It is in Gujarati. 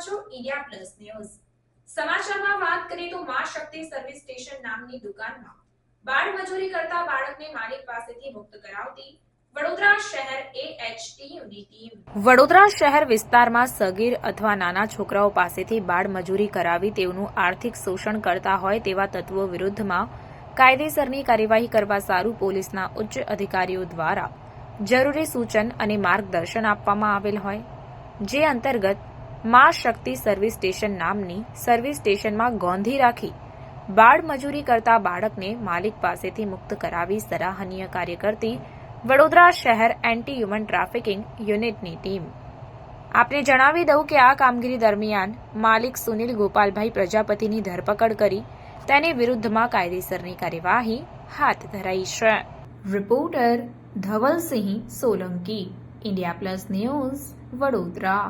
છો ઇન્ડિયા પ્લસ ન્યૂઝ. સમાચારમાં વાત કરીએ તો માં શક્તિ સર્વિસ સ્ટેશન નામની દુકાનમાં બાળ મજૂરી કરતા બાળકને માલિક પાસેથી મુક્ત કરાવતી વડોદરા શહેર વિસ્તારમાં સગીર અથવા નાના છોકરાઓ પાસેથી બાળ મજૂરી કરાવી તેઓનું આર્થિક શોષણ કરતા હોય તેવા તત્વો વિરુદ્ધમાં કાયદેસરની કાર્યવાહી કરવા સારું પોલીસના ઉચ્ચ અધિકારીઓ દ્વારા જરૂરી સૂચન અને માર્ગદર્શન આપવામાં આવેલ હોય. જે અંતર્ગત મા શક્તિ સર્વિસ સ્ટેશન નામની સર્વિસ સ્ટેશનમાં ગોંધી રાખી બાળ મજૂરી કરતા બાળકને માલિક પાસેથી મુક્ત કરાવી સરાહનીય કાર્ય કરતી વડોદરા શહેર એન્ટી હ્યુમન ટ્રાફિકિંગ યુનિટની ટીમ. આપને જણાવી દઉં કે આ કામગીરી દરમિયાન માલિક સુનિલ ગોપાલભાઈ પ્રજાપતિની ધરપકડ કરી તેની વિરુદ્ધમાં કાયદેસરની કાર્યવાહી હાથ ધરાઈ છે. Reporter Dhavalsinh Solanki India plus news Vadodara